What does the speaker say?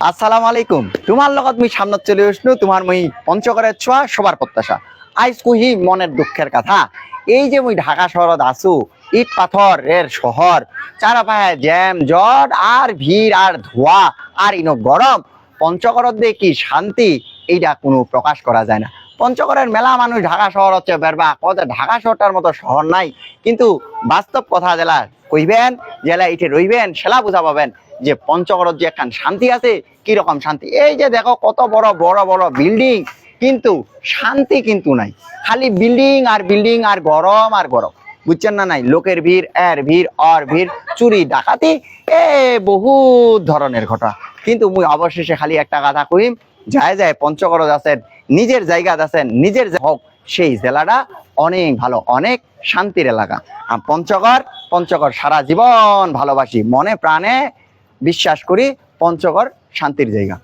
আসসালামু আলাইকুম। তোমার লগত মুই সামনে চলে আসলো তোমার মুই পঞ্চগড়ের ছোঁয়া সবার প্রত্যাশা আইস কুহি মনের দুঃখের কথা। এই যে মুই ঢাকা শহরত আছো, ইট পাথর এর শহর চারাপায়ে জ্যাম জট আর ভিড় আর ধোয়া আর ইনো গরম পঞ্চগড়ত দিয়ে কি শান্তি এইটা কোনো প্রকাশ করা যায় না। পঞ্চগড়ের মেলা মানুষ ঢাকা শহর হচ্ছে বেরবা কত ঢাকা শহরটার মতো শহর নাই। কিন্তু বাস্তব কথা জেলা কইবেন জেলা ইটে রইবেন সেলা বুঝা পাবেন যে পঞ্চগড়ত যে একখান শান্তি আছে কি রকম শান্তি? এই যে দেখো কত বড় বড় বড় বিল্ডিং কিন্তু শান্তি কিন্তু নাই। খালি বিল্ডিং আর বিল্ডিং আর গরম আর গরম। বুঝছেন না নাই? লোকের ভিড়, এর ভিড়, অর ভিড়, চুরি, ডাকাতি, এ বহুত ধরনের ঘটনা। কিন্তু মুই অবশেষে খালি একটা কথা কইম, যায় যায় পঞ্চগড় আছেন, নিজের জায়গা আছেন, নিজের হোক, সেই জেলাটা অনেক ভালো, অনেক শান্তির এলাকা। আর পঞ্চগড় পঞ্চগড় সারা জীবন ভালোবাসি। মনে প্রাণে বিশ্বাস করি পঞ্চগড় শান্তির জায়গা।